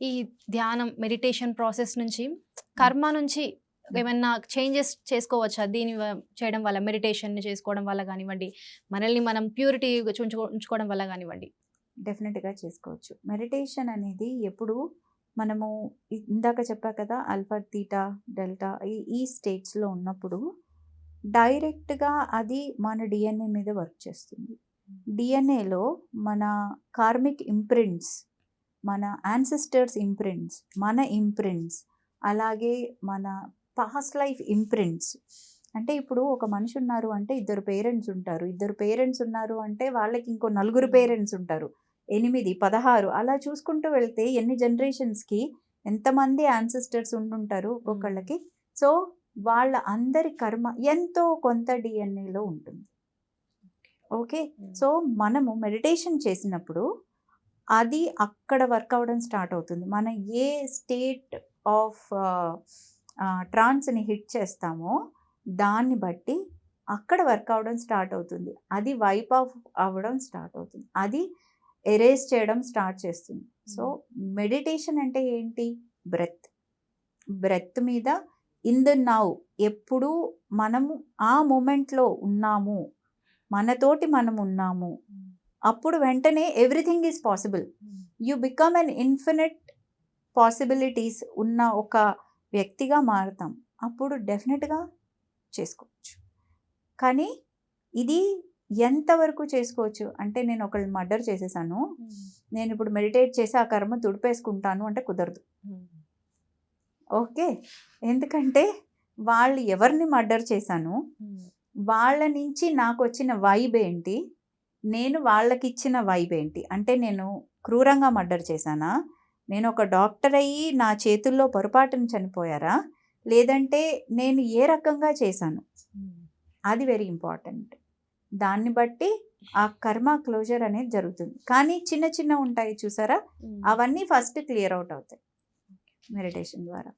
ఈ ధ్యానం meditation process నుంచి కర్మ నుంచి ఏమన్నా చేంజెస్ చేసుకోవచ్చా? దీని చేయడం వల్ల మెడిటేషన్ చేసుకోవడం వల్ల కానివ్వండి మనల్ని మనం ప్యూరిటీ ఉంచుకోవడం వల్ల కానివ్వండి. డెఫినెట్గా చేసుకోవచ్చు. మెడిటేషన్ అనేది ఎప్పుడు మనము ఇందాక చెప్పా కదా అల్ఫా తీటా డెల్టా ఈ ఈ స్టేట్స్లో ఉన్నప్పుడు డైరెక్ట్గా అది మన డిఎన్ఏ మీద వర్క్ చేస్తుంది. డిఎన్ఏలో మన కార్మిక్ ఇంప్రింట్స్ మన యాన్సిస్టర్స్ ఇంప్రింట్స్ మన ఇంప్రింట్స్ అలాగే మన పాస్ట్ లైఫ్ ఇంప్రింట్స్ అంటే ఇప్పుడు ఒక మనిషి ఉన్నారు అంటే ఇద్దరు పేరెంట్స్ ఉంటారు. ఇద్దరు పేరెంట్స్ ఉన్నారు అంటే వాళ్ళకి ఇంకో నలుగురు పేరెంట్స్ ఉంటారు. ఎనిమిది పదహారు అలా చూసుకుంటూ వెళ్తే ఎన్ని జనరేషన్స్కి ఎంతమంది యాన్సిస్టర్స్ ఉండుంటారు ఒక్కొక్కళ్ళకి? సో వాళ్ళ అందరి కర్మ ఎంతో కొంత డిఎన్ఏలో ఉంటుంది. ఓకే సో మనము మెడిటేషన్ చేసినప్పుడు అది అక్కడ వర్క్ అవ్వడం స్టార్ట్ అవుతుంది. మనం ఏ స్టేట్ ఆఫ్ ట్రాన్స్ని హిట్ చేస్తామో దాన్ని బట్టి అక్కడ వర్క్ అవ్వడం స్టార్ట్ అవుతుంది. అది వైప్ ఆఫ్ అవ్వడం స్టార్ట్ అవుతుంది. అది ఎరేజ్ చేయడం స్టార్ట్ చేస్తుంది. సో మెడిటేషన్ అంటే ఏంటి? బ్రెత్. బ్రెత్ మీద ఇన్ ద నౌ ఎప్పుడు మనము ఆ మూమెంట్లో ఉన్నాము. మనతోటి మనం ఉన్నాము. అప్పుడు వెంటనే everything is possible. You become an infinite possibilities ఉన్న ఒక వ్యక్తిగా మారుతాం. అప్పుడు డెఫినెట్గా చేసుకోవచ్చు. కానీ ఇది ఎంతవరకు చేసుకోవచ్చు? అంటే నేను ఒకళ్ళు మర్డర్ చేసేసాను. నేను ఇప్పుడు మెడిటేట్ చేసి ఆ కర్మ తుడిపేసుకుంటాను అంటే కుదరదు. ఓకే. ఎందుకంటే వాళ్ళు ఎవరిని మర్డర్ చేశాను? వాళ్ళ నుంచి నాకు వచ్చిన వైబ్ ఏంటి? నేను వాళ్ళకి ఇచ్చిన వైబ్ ఏంటి? అంటే నేను క్రూరంగా మర్డర్ చేశానా? నేను ఒక డాక్టర్ అయ్యి నా చేతుల్లో పొరపాటున చనిపోయారా? లేదంటే నేను ఏ రకంగా చేశాను? అది వెరీ ఇంపార్టెంట్ దాన్ని బట్టి ఆ కర్మ క్లోజర్ అనేది జరుగుతుంది. కానీ చిన్న చిన్న ఉంటాయి చూసారా? అవన్నీ ఫస్ట్ క్లియర్ అవుట్ అవుతాయి. మెడిటేషన్ ద్వారా.